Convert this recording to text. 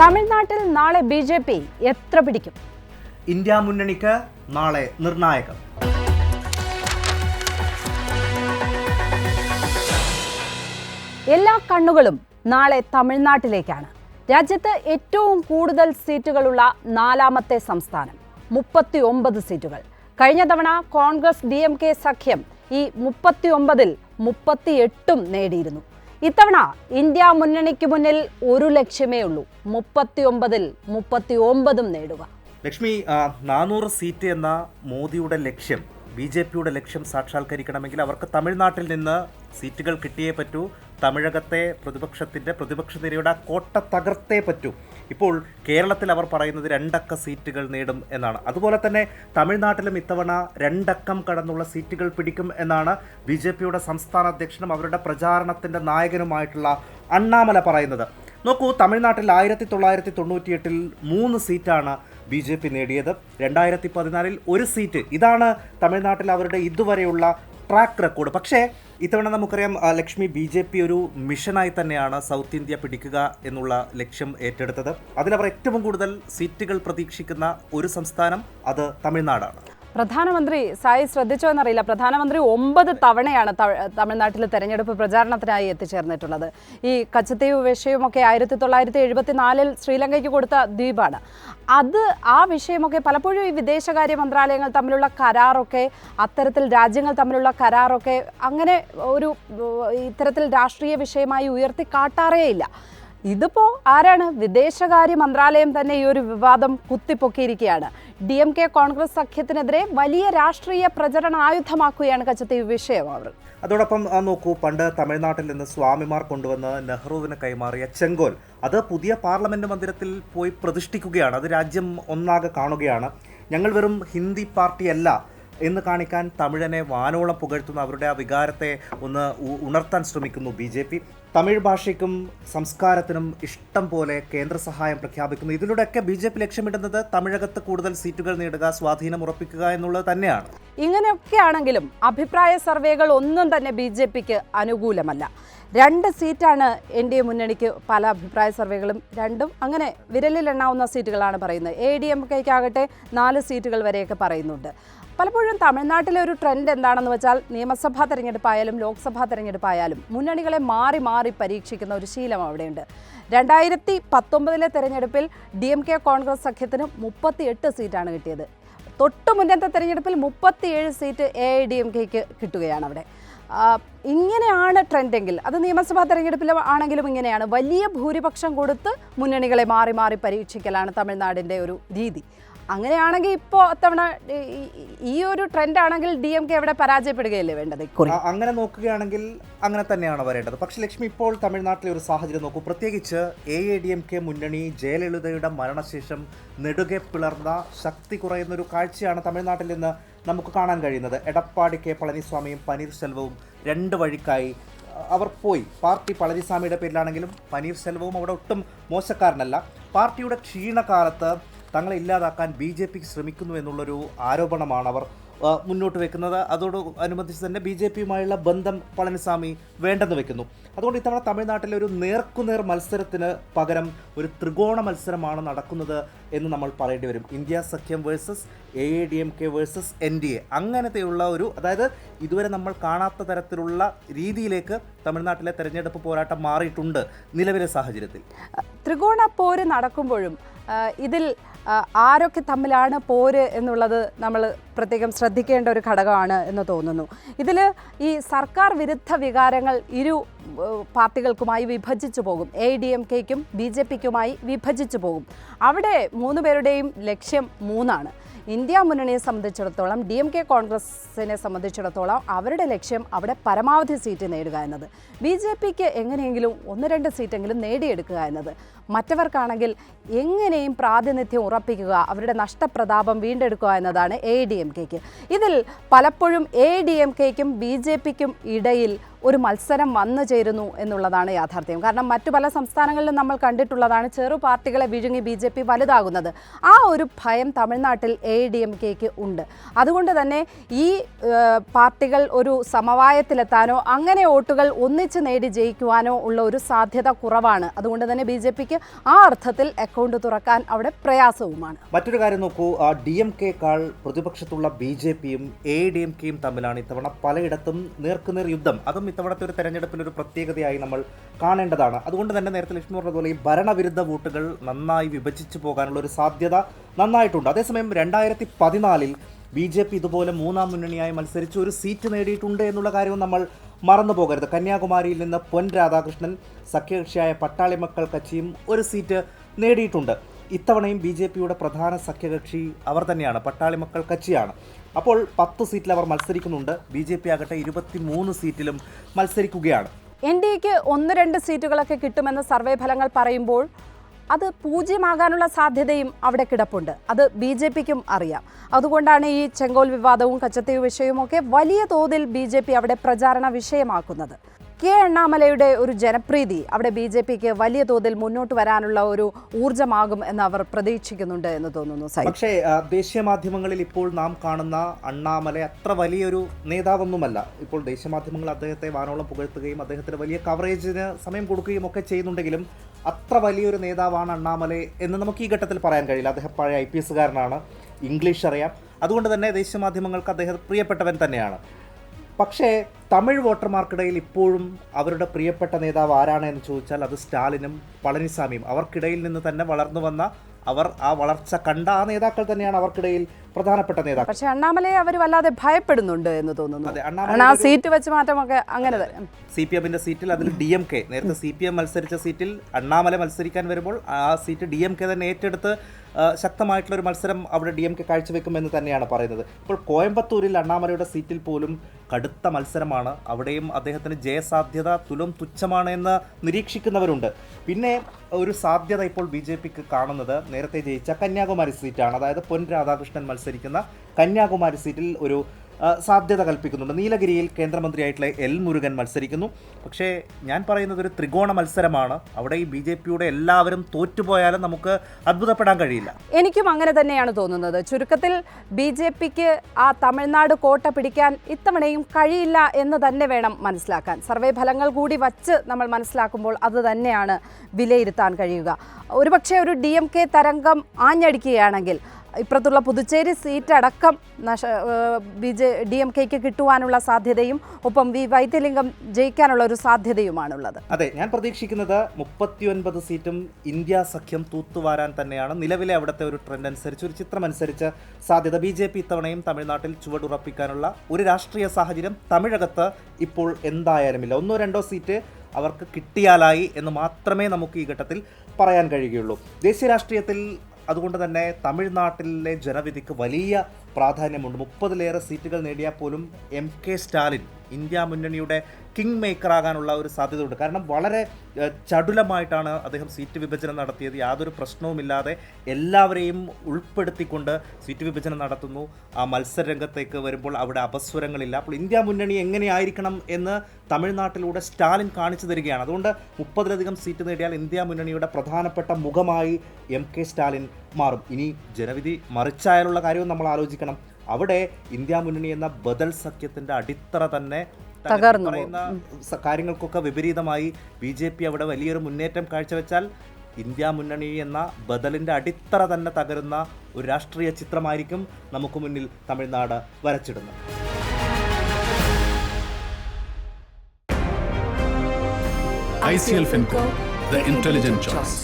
തമിഴ്നാട്ടിൽ നാളെ B J P എത്ര പിടിക്കും? ഇന്ത്യ മുന്നണിക്ക് നാളെ നിർണായകം. എല്ലാ കണ്ണുകളും നാളെ തമിഴ്നാട്ടിലേക്കാണ്. രാജ്യത്ത് ഏറ്റവും കൂടുതൽ സീറ്റുകളുള്ള നാലാമത്തെ സംസ്ഥാനം മുപ്പത്തി ഒമ്പത് സീറ്റുകൾ. കഴിഞ്ഞ തവണ കോൺഗ്രസ് ഡി എം കെ സഖ്യം ഈ മുപ്പത്തി ഒമ്പതിൽ മുപ്പത്തിയെട്ടും നേടിയിരുന്നു. ഇത്തവണ ഇന്ത്യ മുന്നണിക്ക് മുന്നിൽ ഒരു ലക്ഷ്യമേ ഉള്ളൂ. മുപ്പത്തി ഒമ്പതിൽ മുപ്പത്തി ഒമ്പതും നേടുക. ലക്ഷ്മി നാനൂറ് സീറ്റ് എന്ന മോദിയുടെ ലക്ഷ്യം ബി ജെ പിയുടെ ലക്ഷ്യം സാക്ഷാത്കരിക്കണമെങ്കിൽ അവർക്ക് തമിഴ്നാട്ടിൽ നിന്ന് സീറ്റുകൾ കിട്ടിയേ പറ്റൂ. തമിഴകത്തെ പ്രതിപക്ഷത്തിന്റെ പ്രതിപക്ഷ നിരയുടെ കോട്ട തകർത്തേ പറ്റൂ. ഇപ്പോൾ കേരളത്തിൽ അവർ പറയുന്നത് രണ്ടക്ക സീറ്റുകൾ നേടും എന്നാണ്. അതുപോലെ തന്നെ തമിഴ്നാട്ടിലും ഇത്തവണ രണ്ടക്കം കടന്നുള്ള സീറ്റുകൾ പിടിക്കും എന്നാണ് ബി ജെ പിയുടെ സംസ്ഥാന അധ്യക്ഷനും അവരുടെ പ്രചാരണത്തിന്റെ നായകനുമായിട്ടുള്ള അണ്ണാമല പറയുന്നത്. നോക്കൂ തമിഴ്നാട്ടിൽ ആയിരത്തി തൊള്ളായിരത്തി തൊണ്ണൂറ്റിയെട്ടിൽ മൂന്ന് സീറ്റാണ് ബി ജെ പി നേടിയത്. രണ്ടായിരത്തി പതിനാലിൽ ഒരു സീറ്റ്. ഇതാണ് തമിഴ്നാട്ടിൽ അവരുടെ ഇതുവരെയുള്ള ട്രാക്ക് റെക്കോർഡ് പക്ഷേ ഇത്തവണ നമുക്കറിയാം ലക്ഷ്മി ബി ജെ പി ഒരു മിഷനായി തന്നെയാണ് സൗത്ത് ഇന്ത്യ പിടിക്കുക എന്നുള്ള ലക്ഷ്യം ഏറ്റെടുത്തത്. അതിലവർ ഏറ്റവും കൂടുതൽ സീറ്റുകൾ പ്രതീക്ഷിക്കുന്ന ഒരു സംസ്ഥാനം അത് തമിഴ്നാടാണ്. പ്രധാനമന്ത്രി സായി ശ്രദ്ധിച്ചോ എന്നറിയില്ല. പ്രധാനമന്ത്രി ഒമ്പത് തവണയാണ് തമിഴ്നാട്ടിൽ തെരഞ്ഞെടുപ്പ് പ്രചാരണത്തിനായി എത്തിച്ചേർന്നിട്ടുള്ളത്. ഈ കച്ചത്തീവ് വിഷയമൊക്കെ ആയിരത്തി തൊള്ളായിരത്തി എഴുപത്തി നാലിൽ ശ്രീലങ്കയ്ക്ക് കൊടുത്ത ദ്വീപാണ്. അത് ആ വിഷയമൊക്കെ പലപ്പോഴും ഈ വിദേശകാര്യ മന്ത്രാലയങ്ങൾ തമ്മിലുള്ള കരാറൊക്കെ അത്തരത്തിൽ രാജ്യങ്ങൾ തമ്മിലുള്ള കരാറൊക്കെ അങ്ങനെ ഒരു ഇത്തരത്തിൽ രാഷ്ട്രീയ വിഷയമായി ഉയർത്തി കാട്ടാറേയില്ല ഇതിപ്പോ ആരാണ് വിദേശകാര്യ മന്ത്രാലയം തന്നെ ഈ ഒരു വിവാദം കുത്തിപ്പൊക്കിയിരിക്കുകയാണ്. ഡി എം കെ കോൺഗ്രസ് സഖ്യത്തിനെതിരെ വലിയ രാഷ്ട്രീയ പ്രചരണ ആയുധമാക്കുകയാണ് കച്ചത്തീവ് വിഷയം അവർ. അതോടൊപ്പം നോക്കൂ പണ്ട് തമിഴ്നാട്ടിൽ നിന്ന് സ്വാമിമാർ കൊണ്ടുവന്ന് നെഹ്റുവിന് കൈമാറിയ ചെങ്കോൽ അത് പുതിയ പാർലമെന്റ് മന്ദിരത്തിൽ പോയി പ്രതിഷ്ഠിക്കുകയാണ്. അത് രാജ്യം ഒന്നാകെ കാണുകയാണ്. ഞങ്ങൾ വെറും ഹിന്ദി പാർട്ടിയല്ല എന്ന് കാണിക്കാൻ തമിഴനെ വാനോളം പുകഴ്ത്തുന്ന അവരുടെ ആ വികാരത്തെ ഒന്ന് ഉണർത്താൻ ശ്രമിക്കുന്നു ബി ജെ പി. തമിഴ് ഭാഷയ്ക്കും സംസ്കാരത്തിനും ഇഷ്ടം പോലെ കേന്ദ്ര സഹായം പ്രഖ്യാപിക്കുന്നു. ഇതിലൂടെയൊക്കെ ബി ജെ പി ലക്ഷ്യമിടുന്നത് തമിഴകത്ത് കൂടുതൽ സീറ്റുകൾ നേടുക സ്വാധീനം ഉറപ്പിക്കുക എന്നുള്ളത് തന്നെയാണ്. ഇങ്ങനെയൊക്കെയാണെങ്കിലും അഭിപ്രായ സർവേകൾ ഒന്നും തന്നെ ബി ജെ പിക്ക് അനുകൂലമല്ല. രണ്ട് സീറ്റാണ് എൻ ഡി എ മുന്നണിക്ക് പല അഭിപ്രായ സർവേകളും രണ്ടും അങ്ങനെ വിരലിൽ എണ്ണാവുന്ന സീറ്റുകളാണ് പറയുന്നത്. എ ഡി എം കെക്കാകട്ടെ നാല് സീറ്റുകൾ വരെയൊക്കെ പറയുന്നുണ്ട്. പലപ്പോഴും തമിഴ്നാട്ടിലെ ഒരു ട്രെൻഡ് എന്താണെന്ന് വെച്ചാൽ നിയമസഭാ തെരഞ്ഞെടുപ്പായാലും ലോക്സഭാ തെരഞ്ഞെടുപ്പായാലും മുന്നണികളെ മാറി മാറി പരീക്ഷിക്കുന്ന ഒരു ശീലം അവിടെയുണ്ട്. രണ്ടായിരത്തി പത്തൊമ്പതിലെ തെരഞ്ഞെടുപ്പിൽ ഡി എം കെ കോൺഗ്രസ് സഖ്യത്തിന് മുപ്പത്തിയെട്ട് സീറ്റാണ് കിട്ടിയത്. തൊട്ട് മുന്നത്തെ തെരഞ്ഞെടുപ്പിൽ മുപ്പത്തിയേഴ് seat A I D M കെക്ക് കിട്ടുകയാണ് അവിടെ. ഇങ്ങനെയാണ് ട്രെൻഡെങ്കിൽ അത് നിയമസഭാ തെരഞ്ഞെടുപ്പിൽ ആണെങ്കിലും ഇങ്ങനെയാണ്. വലിയ ഭൂരിപക്ഷം കൊടുത്ത് മുന്നണികളെ മാറി മാറി പരീക്ഷിക്കലാണ് തമിഴ്നാടിന്റെ ഒരു രീതി. അങ്ങനെയാണെങ്കിൽ ഇപ്പോ അത്തവണ ഈ- ഒരു ട്രെൻഡ് ആണെങ്കിൽ ഡി എം കെ അവിടെ പരാജയപ്പെടുകയല്ലേ വേണ്ടത് അങ്ങനെ നോക്കുകയാണെങ്കിൽ അങ്ങനെ തന്നെയാണ് വരേണ്ടത്? പക്ഷെ ലക്ഷ്മി ഇപ്പോൾ തമിഴ്നാട്ടിലെ ഒരു സാഹചര്യം നോക്കൂ. പ്രത്യേകിച്ച് A A D M K മുന്നണി ജയലളിതയുടെ മരണശേഷം നെടുകെ പിളർന്ന ശക്തി കുറയുന്ന ഒരു കാഴ്ചയാണ് തമിഴ്നാട്ടിൽ നിന്ന് നമുക്ക് കാണാൻ കഴിയുന്നത്. എടപ്പാടി കെ പളനിസ്വാമിയും പനീർശെൽവവും രണ്ട് വഴിക്കായി അവർ പോയി. പാർട്ടി പളനിസ്വാമിയുടെ പേരിലാണെങ്കിലും പനീർശെൽവവും അവിടെ ഒട്ടും മോശക്കാരനല്ല. പാർട്ടിയുടെ ക്ഷീണകാലത്ത് തങ്ങളെ ഇല്ലാതാക്കാൻ ബി ജെ പിക്ക് ശ്രമിക്കുന്നു എന്നുള്ളൊരു ആരോപണമാണ് അവർ മുന്നോട്ട് വെക്കുന്നത്. അതോട് അനുബന്ധിച്ച് തന്നെ ബി ജെ പിയുമായുള്ള ബന്ധം പളനിസ്വാമി വേണ്ടെന്ന് വെക്കുന്നു. അതുകൊണ്ട് ഇത്തവണ തമിഴ്നാട്ടിലെ ഒരു നേർക്കുനേർ മത്സരത്തിന് പകരം ഒരു ത്രികോണ മത്സരമാണ് നടക്കുന്നത് എന്ന് നമ്മൾ പറയേണ്ടി വരും. ഇന്ത്യ സഖ്യം versus A A D M K versus N D A അങ്ങനത്തെയുള്ള ഒരു അതായത് ഇതുവരെ നമ്മൾ കാണാത്ത തരത്തിലുള്ള രീതിയിലേക്ക് തമിഴ്നാട്ടിലെ തെരഞ്ഞെടുപ്പ് പോരാട്ടം മാറിയിട്ടുണ്ട് നിലവിലെ സാഹചര്യത്തിൽ. ത്രികോണ പോര് നടക്കുമ്പോഴും ഇതിൽ ആരൊക്കെ തമ്മിലാണ് പോര് എന്നുള്ളത് നമ്മൾ പ്രത്യേകം ശ്രദ്ധിക്കേണ്ട ഒരു ഘടകമാണ് എന്ന് തോന്നുന്നു. ഇതിൽ ഈ സർക്കാർ വിരുദ്ധ വികാരങ്ങൾ ഇരു പാർട്ടികൾക്കുമായി വിഭജിച്ചു പോകും. എ ഡി എം കെക്കും ബി ജെ പിക്കുമായി വിഭജിച്ചു പോകും. അവിടെ മൂന്ന് പേരുടെയും ലക്ഷ്യം മൂന്നാണ്. ഇന്ത്യ മുന്നണിയെ സംബന്ധിച്ചിടത്തോളം ഡി എം കെ കോൺഗ്രസിനെ സംബന്ധിച്ചിടത്തോളം അവരുടെ ലക്ഷ്യം അവിടെ പരമാവധി സീറ്റ് നേടുക എന്നത്. ബി ജെ പിക്ക് എങ്ങനെയെങ്കിലും ഒന്ന് രണ്ട് സീറ്റെങ്കിലും നേടിയെടുക്കുക എന്നത്. മറ്റവർക്കാണെങ്കിൽ എങ്ങനെയും പ്രാതിനിധ്യം ഉറപ്പിക്കുക അവരുടെ നഷ്ടപ്രതാപം വീണ്ടെടുക്കുക എന്നതാണ് എ ഡി എം കെക്ക് ഇതിൽ പലപ്പോഴും എ ഡി എം കെക്കും ബി ജെ പിക്കും ഇടയിൽ ഒരു മത്സരം വന്നു ചേരുന്നു എന്നുള്ളതാണ് യാഥാർത്ഥ്യം. കാരണം മറ്റു പല സംസ്ഥാനങ്ങളിലും നമ്മൾ കണ്ടിട്ടുള്ളതാണ് ചെറു പാർട്ടികളെ വിഴുങ്ങി ബി ജെ പി വലുതാകുന്നത്. ആ ഒരു ഭയം തമിഴ്നാട്ടിൽ എ ഡി എം കെക്ക് ഉണ്ട്. അതുകൊണ്ട് തന്നെ ഈ പാർട്ടികൾ ഒരു സമവായത്തിലെത്താനോ അങ്ങനെ വോട്ടുകൾ ഒന്നിച്ച് നേടി ജയിക്കുവാനോ ഉള്ള ഒരു സാധ്യത കുറവാണ്. അതുകൊണ്ട് തന്നെ ബി ജെ പിക്ക് ആ അർത്ഥത്തിൽ അക്കൗണ്ട് തുറക്കാൻ അവിടെ പ്രയാസവുമാണ്. മറ്റൊരു കാര്യം നോക്കൂ ഡി എം കെക്കാൾ പ്രതിപക്ഷത്തുള്ള ബി ജെ പിയും എ ഡി എം കെയും തമ്മിലാണ് ഇത്തവണ പലയിടത്തും നേർക്കുനേർ യുദ്ധം. അതും ഇത്തവണത്തെ ഒരു തെരഞ്ഞെടുപ്പിന്റെ ഒരു പ്രത്യേകതയായി നമ്മൾ കാണേണ്ടതാണ്. അതുകൊണ്ട് തന്നെ നേരത്തെ ലക്ഷ്മി പറഞ്ഞതുപോലെ ഈ ഭരണവിരുദ്ധ വോട്ടുകൾ നന്നായി വിഭജിച്ചു പോകാനുള്ള ഒരു സാധ്യത നന്നായിട്ടുണ്ട്. അതേസമയം രണ്ടായിരത്തി പതിനാലിൽ ബി ജെ പി ഇതുപോലെ മൂന്നാം മുന്നണിയായി മത്സരിച്ച് ഒരു സീറ്റ് നേടിയിട്ടുണ്ട് എന്നുള്ള കാര്യവും നമ്മൾ മറന്നു പോകരുത്. കന്യാകുമാരിയിൽ നിന്ന് പൊൻ രാധാകൃഷ്ണൻ സഖ്യകക്ഷിയായ പട്ടാളി മക്കൾ കക്ഷിയും ഒരു സീറ്റ് നേടിയിട്ടുണ്ട്. ഇത്തവണയും ബി ജെ പിയുടെ പ്രധാന സഖ്യകക്ഷി അവർ തന്നെയാണ് പട്ടാളി മക്കൾ കക്ഷിയാണ്. അപ്പോൾ പത്ത് സീറ്റിൽ അവർ മത്സരിക്കുന്നുണ്ട്. ബി ജെ പി ആകട്ടെ ഇരുപത്തി മൂന്ന് സീറ്റിലും മത്സരിക്കുകയാണ്. എൻ ഡി എക്ക് ഒന്ന് രണ്ട് സീറ്റുകളൊക്കെ കിട്ടുമെന്ന് സർവേ ഫലങ്ങൾ പറയുമ്പോൾ അത് പൂജ്യമാകാനുള്ള സാധ്യതയും അവിടെ കിടപ്പുണ്ട്. അത് ബി ജെ പിക്കും അറിയാം. അതുകൊണ്ടാണ് ഈ ചെങ്കോൽ വിവാദവും കച്ചത്തീവ് വിഷയവും ഒക്കെ വലിയ തോതിൽ ബി ജെ പി അവിടെ പ്രചാരണ വിഷയമാക്കുന്നത്. കെ അണ്ണാമലയുടെ ഒരു ജനപ്രീതി അവിടെ ബി ജെ പിക്ക് വലിയ തോതിൽ മുന്നോട്ട് വരാനുള്ള ഒരു ഊർജമാകും എന്ന് അവർ പ്രതീക്ഷിക്കുന്നുണ്ട് എന്ന് തോന്നുന്നു പക്ഷേ ദേശീയ മാധ്യമങ്ങളിൽ ഇപ്പോൾ നാം കാണുന്ന അണ്ണാമല അത്ര വലിയൊരു നേതാവൊന്നുമല്ല. ഇപ്പോൾ ദേശീയ മാധ്യമങ്ങൾ അദ്ദേഹത്തെ വാനോളം പുകഴ്ത്തുകയും അദ്ദേഹത്തിന് വലിയ കവറേജിന് സമയം കൊടുക്കുകയും ഒക്കെ ചെയ്യുന്നുണ്ടെങ്കിലും അത്ര വലിയൊരു നേതാവാണ് അണ്ണാമല എന്ന് നമുക്ക് ഈ ഘട്ടത്തിൽ പറയാൻ കഴിയില്ല. അദ്ദേഹം പഴയ ഐ പി എസ്സുകാരനാണ് ഇംഗ്ലീഷ് അറിയാം. അതുകൊണ്ട് തന്നെ ദേശീയ മാധ്യമങ്ങൾക്ക് അദ്ദേഹം പ്രിയപ്പെട്ടവൻ തന്നെയാണ്. പക്ഷേ തമിഴ് വോട്ടർമാർക്കിടയിൽ ഇപ്പോഴും അവരുടെ പ്രിയപ്പെട്ട നേതാവ് ആരാണ് എന്ന് ചോദിച്ചാൽ അത് സ്റ്റാലിനും പളനിസ്വാമിയും. അവർക്കിടയിൽ നിന്ന് തന്നെ വളർന്നു വന്ന അവർ ആ വളർച്ച കണ്ട ആ നേതാക്കൾ തന്നെയാണ് അവർക്കിടയിൽ പ്രധാനപ്പെട്ട നേതാക്കൾ. പക്ഷേ അണ്ണാമലയെ അവർ വല്ലാതെ ഭയപ്പെടുന്നുണ്ട് എന്ന് തോന്നുന്നു. അതെ, അണ്ണാമല ആ സീറ്റ് വെച്ച് മാറ്റമൊക്കെ അങ്ങനെ. സി പി എമ്മിന്റെ സീറ്റിൽ അതിൽ ഡി എം കെ നേരത്തെ സി പി എം മത്സരിച്ച സീറ്റിൽ അണ്ണാമല മത്സരിക്കാൻ വരുമ്പോൾ ആ സീറ്റ് ഡി എം കെ തന്നെ ഏറ്റെടുത്ത് ശക്തമായിട്ടുള്ള ഒരു മത്സരം അവിടെ ഡി എം കെ കാഴ്ചവെക്കുമെന്ന് തന്നെയാണ് പറയുന്നത്. ഇപ്പോൾ കോയമ്പത്തൂരിൽ അണ്ണാമലയുടെ സീറ്റിൽ പോലും കടുത്ത മത്സരമാണ്. അവിടെയും അദ്ദേഹത്തിന് ജയസാധ്യത തുലം തുച്ഛമാണ് എന്ന് നിരീക്ഷിക്കുന്നവരുണ്ട്. പിന്നെ ഒരു സാധ്യത ഇപ്പോൾ ബി ജെ പിക്ക് കാണുന്നത് നേരത്തെ ജയിച്ച കന്യാകുമാരി സീറ്റാണ്. അതായത് പൊൻ രാധാകൃഷ്ണൻ മത്സരിക്കുന്ന കന്യാകുമാരി സീറ്റിൽ ഒരു സാധ്യത കൽപ്പിക്കുന്നുണ്ട്. നീലഗിരിയിൽ കേന്ദ്രമന്ത്രിയായിട്ടുള്ള എൽ മുരുകൻ മത്സരിക്കുന്നു. പക്ഷേ ഞാൻ പറയുന്നത് ഒരു ത്രികോണ മത്സരമാണ്. അവിടെ ഈ ബി ജെ പിയുടെ എല്ലാവരും തോറ്റുപോയാലും നമുക്ക് അത്ഭുതപ്പെടാൻ കഴിയില്ല. എനിക്കും അങ്ങനെ തന്നെയാണ് തോന്നുന്നത്. ചുരുക്കത്തിൽ ബി ജെ പിക്ക് ആ തമിഴ്നാട് കോട്ട പിടിക്കാൻ ഇത്തവണയും കഴിയില്ല എന്ന് തന്നെ വേണം മനസ്സിലാക്കാൻ. സർവേ ഫലങ്ങൾ കൂടി വച്ച് നമ്മൾ മനസ്സിലാക്കുമ്പോൾ അത് തന്നെയാണ് വിലയിരുത്താൻ കഴിയുക. ഒരുപക്ഷെ ഒരു ഡി എം കെ തരംഗം ആഞ്ഞടിക്കുകയാണെങ്കിൽ ഇപ്പുറത്തുള്ള പുതുച്ചേരി സീറ്റ് അടക്കം നഷ ബി ജെ ഡി എം കെക്ക് കിട്ടുവാനുള്ള സാധ്യതയും ഒപ്പം വി വൈദ്യലിംഗം ജയിക്കാനുള്ള ഒരു സാധ്യതയുമാണുള്ളത്. അതെ ഞാൻ പ്രതീക്ഷിക്കുന്നത് മുപ്പത്തിയൊൻപത് സീറ്റും ഇന്ത്യ സഖ്യം തൂത്തുവാരാൻ തന്നെയാണ്. നിലവിലെ അവിടുത്തെ ഒരു ട്രെൻഡ് അനുസരിച്ച് ഒരു ചിത്രം അനുസരിച്ച് സാധ്യത ബി ജെ പി ഇത്തവണയും തമിഴ്നാട്ടിൽ ചുവടുറപ്പിക്കാനുള്ള ഒരു രാഷ്ട്രീയ സാഹചര്യം തമിഴകത്ത് ഇപ്പോൾ എന്തായാലും ഇല്ല ഒന്നോ രണ്ടോ സീറ്റ് അവർക്ക് കിട്ടിയാലായി എന്ന് മാത്രമേ നമുക്ക് ഈ ഘട്ടത്തിൽ പറയാൻ കഴിയുകയുള്ളൂ. ദേശീയ രാഷ്ട്രീയത്തിൽ അതുകൊണ്ട് തന്നെ തമിഴ്നാട്ടിലെ ജനവിധിക്ക് വലിയ പ്രാധാന്യമുണ്ട്. മുപ്പതിലേറെ സീറ്റുകൾ നേടിയാൽ പോലും എം കെ സ്റ്റാലിൻ ഇന്ത്യ മുന്നണിയുടെ കിങ് മേക്കറാകാനുള്ള ഒരു സാധ്യതയുണ്ട്. കാരണം വളരെ ചടുലമായിട്ടാണ് അദ്ദേഹം സീറ്റ് വിഭജനം നടത്തിയത്. യാതൊരു പ്രശ്നവുമില്ലാതെ എല്ലാവരെയും ഉൾപ്പെടുത്തിക്കൊണ്ട് സീറ്റ് വിഭജനം നടത്തുന്നു. ആ മത്സര രംഗത്തേക്ക് വരുമ്പോൾ അവിടെ അപസ്വരങ്ങളില്ല. അപ്പോൾ ഇന്ത്യ മുന്നണി എങ്ങനെയായിരിക്കണം എന്ന് തമിഴ്നാട്ടിലൂടെ സ്റ്റാലിൻ കാണിച്ചു തരികയാണ്. അതുകൊണ്ട് മുപ്പതിലധികം സീറ്റ് നേടിയാൽ ഇന്ത്യ മുന്നണിയുടെ പ്രധാനപ്പെട്ട മുഖമായി എം കെ സ്റ്റാലിൻ മാറും. ഇനി ജനവിധി മറിച്ചായാലുള്ള കാര്യവും നമ്മൾ ആലോചിക്കണം. അവിടെ ഇന്ത്യ മുന്നണി എന്ന ബദൽ സഖ്യത്തിന്റെ അടിത്തറ തന്നെ തകർന്നു പറയുന്ന കാര്യങ്ങൾക്കൊക്കെ വിപരീതമായി ബി ജെ പി അവിടെ വലിയൊരു മുന്നേറ്റം കാഴ്ചവെച്ചാൽ ഇന്ത്യ മുന്നണി എന്ന ബദലിന്റെ അടിത്തറ തന്നെ തകരുന്ന ഒരു രാഷ്ട്രീയ ചിത്രമായിരിക്കും നമുക്ക് മുന്നിൽ Tamil Nadu വരച്ചിടുന്നത്. ICL FinCo, the intelligent choice.